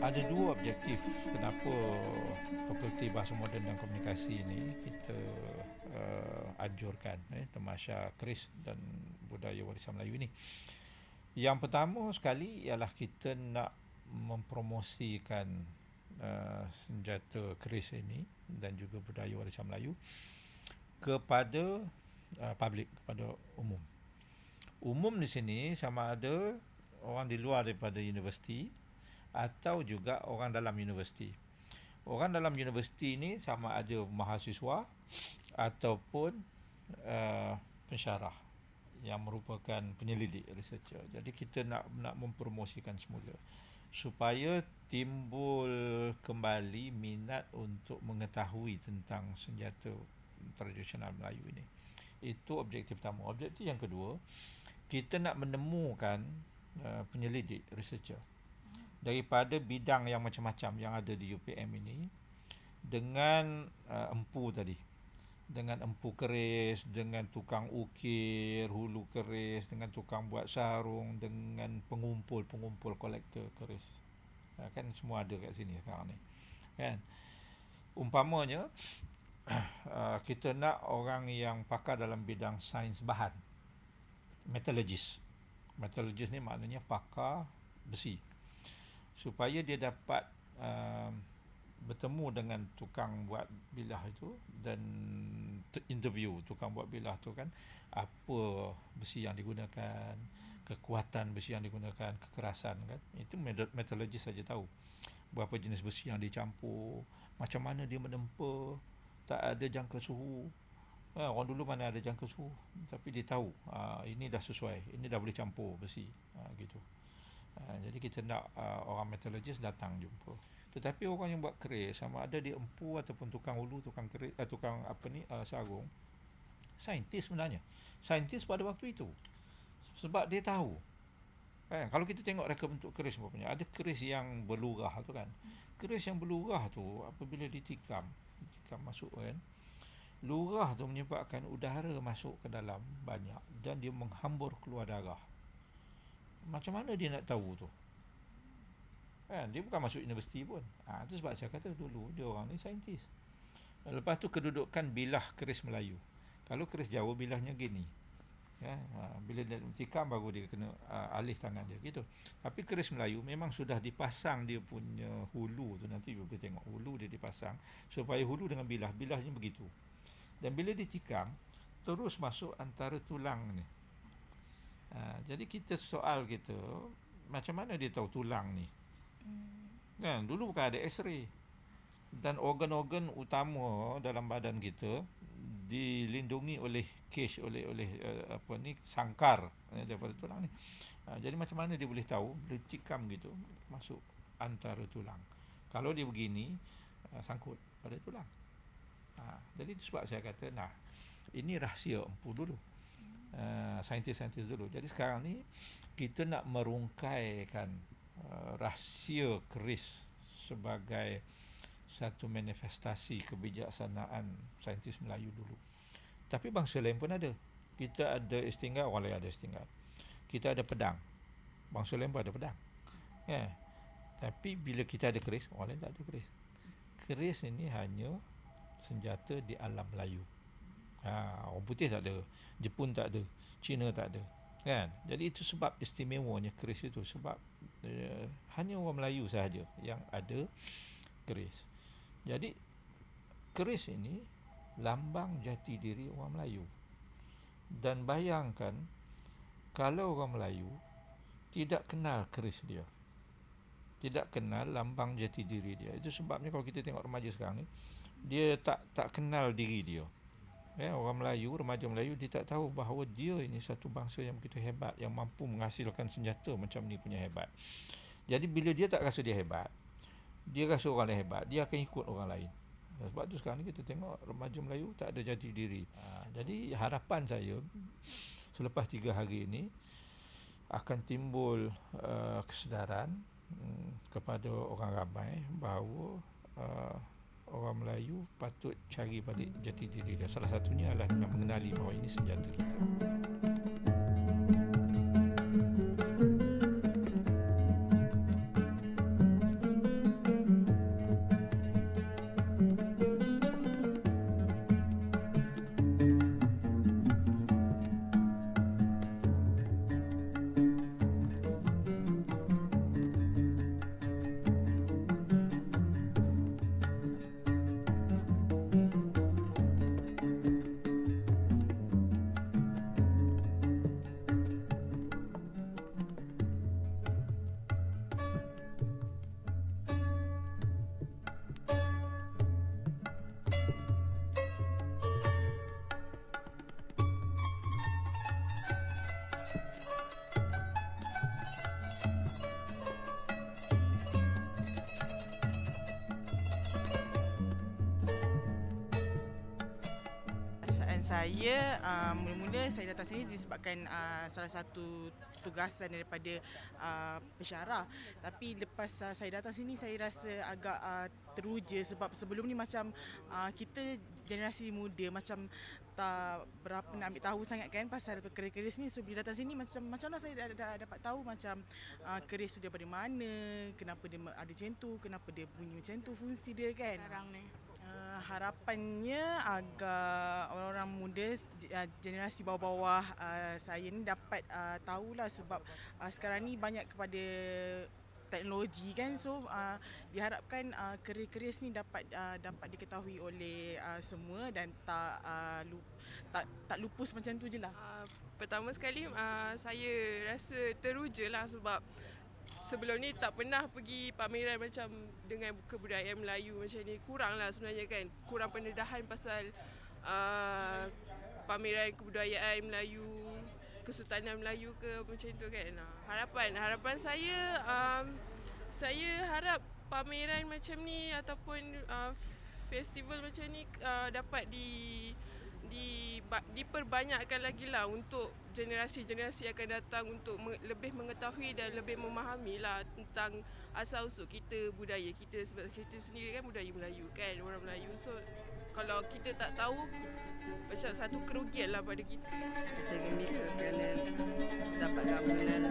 ada dua objektif kenapa Fakulti Bahasa Moden dan Komunikasi ini kita uh, anjurkan eh, Temasya Keris dan Budaya Warisan Melayu ini. Yang pertama sekali ialah kita nak mempromosikan uh, senjata keris ini dan juga budaya warisan Melayu kepada uh, publik, kepada umum. Umum di sini sama ada orang di luar daripada universiti atau juga orang dalam universiti. Orang dalam universiti ini sama ada mahasiswa ataupun uh, pensyarah yang merupakan penyelidik researcher. Jadi kita nak nak mempromosikan semula supaya timbul kembali minat untuk mengetahui tentang senjata tradisional Melayu ini. Itu objektif pertama. Objektif yang kedua, kita nak menemukan uh, penyelidik researcher daripada bidang yang macam-macam yang ada di UPM ini dengan uh, empu tadi dengan empu keris, dengan tukang ukir, hulu keris, dengan tukang buat sarung, dengan pengumpul-pengumpul kolektor keris. Ha, kan semua ada kat sini sekarang ni. Kan? Umpamanya uh, kita nak orang yang pakar dalam bidang sains bahan. Metallurgist. Metallurgist ni maknanya pakar besi. Supaya dia dapat uh, bertemu dengan tukang buat bilah itu dan interview tukang buat bilah tu kan apa besi yang digunakan kekuatan besi yang digunakan kekerasan kan itu metallurgist saja tahu. Berapa jenis besi yang dicampur macam mana dia menempa tak ada jangka suhu. Ha, orang dulu mana ada jangka suhu tapi dia tahu ha, ini dah sesuai ini dah boleh campur besi ha, gitu ha, jadi kita nak uh, orang metallurgist datang jumpa tetapi orang yang buat keris sama ada dia empu ataupun tukang hulu, tukang keris, uh, tukang apa ni uh, sarung, saintis sebenarnya. Saintis pada waktu itu. Sebab dia tahu. Kan? Kalau kita tengok reka bentuk keris punya, ada keris yang berlurah tu kan. Keris yang berlurah tu apabila ditikam, ditikam masuk kan. Lurah tu menyebabkan udara masuk ke dalam banyak dan dia menghambur keluar darah. Macam mana dia nak tahu tu? kan? Dia bukan masuk universiti pun. Ha, itu sebab saya kata dulu dia orang ni saintis. Lepas tu kedudukan bilah keris Melayu. Kalau keris Jawa bilahnya gini. Ya ha, bila dia tikam baru dia kena uh, alih tangan dia gitu. Tapi keris Melayu memang sudah dipasang dia punya hulu tu. Nanti kita tengok hulu dia dipasang supaya hulu dengan bilah bilahnya begitu. Dan bila ditikam terus masuk antara tulang ni ha, jadi kita soal kita macam mana dia tahu tulang ni Hmm. Kan dulu bukan ada X-ray. Dan organ-organ utama dalam badan kita dilindungi oleh cage oleh oleh uh, apa ni sangkar uh, daripada tulang ni. Uh, jadi macam mana dia boleh tahu dia cikam gitu masuk antara tulang. Kalau dia begini uh, sangkut pada tulang. Uh, jadi itu sebab saya kata nah ini rahsia empu dulu. Uh, saintis-saintis dulu. Jadi sekarang ni kita nak merungkaikan Uh, rahsia keris sebagai satu manifestasi kebijaksanaan saintis Melayu dulu. Tapi bangsa lain pun ada. Kita ada istinggal, orang lain ada istinggal. Kita ada pedang. Bangsa lain pun ada pedang. Ya. Tapi bila kita ada keris, orang lain tak ada keris. Keris ini hanya senjata di alam Melayu. Ha, orang putih tak ada. Jepun tak ada. Cina tak ada. Kan? Jadi itu sebab istimewanya keris itu. Sebab uh, hanya orang Melayu sahaja yang ada keris. Jadi keris ini lambang jati diri orang Melayu. Dan bayangkan kalau orang Melayu tidak kenal keris dia tidak kenal lambang jati diri dia itu sebabnya kalau kita tengok remaja sekarang ni dia tak tak kenal diri dia ya, orang Melayu, remaja Melayu dia tak tahu bahawa dia ini satu bangsa yang begitu hebat yang mampu menghasilkan senjata macam ni punya hebat. Jadi bila dia tak rasa dia hebat, dia rasa orang lain hebat, dia akan ikut orang lain. Sebab tu sekarang ni kita tengok remaja Melayu tak ada jati diri. Ha, jadi harapan saya selepas tiga hari ini akan timbul uh, kesedaran um, kepada orang ramai bahawa uh, orang Melayu patut cari balik jati diri dia. Salah satunya adalah dengan mengenali bahawa ini senjata kita. Saya uh, mula-mula saya datang sini disebabkan uh, salah satu tugasan daripada uh, pensyarah. Tapi lepas uh, saya datang sini saya rasa agak uh, teruja sebab sebelum ni macam uh, kita generasi muda macam tak berapa nak ambil tahu sangat kan pasal keris-keris ni. So bila datang sini macam macam mana saya dah, dah dapat tahu macam uh, keris tu daripada mana kenapa dia ada macam tu kenapa dia bunyi macam tu fungsi dia kan. Sekarang ni. Uh, harapannya agak orang-orang muda uh, generasi bawah-bawah uh, saya ni dapat uh, tahulah sebab uh, sekarang ni banyak kepada teknologi kan so uh, diharapkan uh, keris-keris ni dapat uh, dapat diketahui oleh uh, semua dan tak uh, lup, tak tak lupus macam tu je lah. Uh, pertama sekali uh, saya rasa teruja lah sebab sebelum ni tak pernah pergi pameran macam dengan kebudayaan Melayu macam ni. Kurang lah sebenarnya kan. Kurang pendedahan pasal uh, pameran kebudayaan Melayu, Kesultanan Melayu ke macam tu kan. Uh, harapan, harapan saya um, saya harap pameran macam ni ataupun uh, festival macam ni uh, dapat di di diperbanyakkan lagi lah untuk generasi-generasi akan datang untuk me, lebih mengetahui dan lebih memahami lah tentang asal usul kita, budaya kita sebab kita sendiri kan budaya Melayu kan, orang Melayu. So kalau kita tak tahu macam satu kerugian lah pada kita. Saya gembira kerana dapat mengenal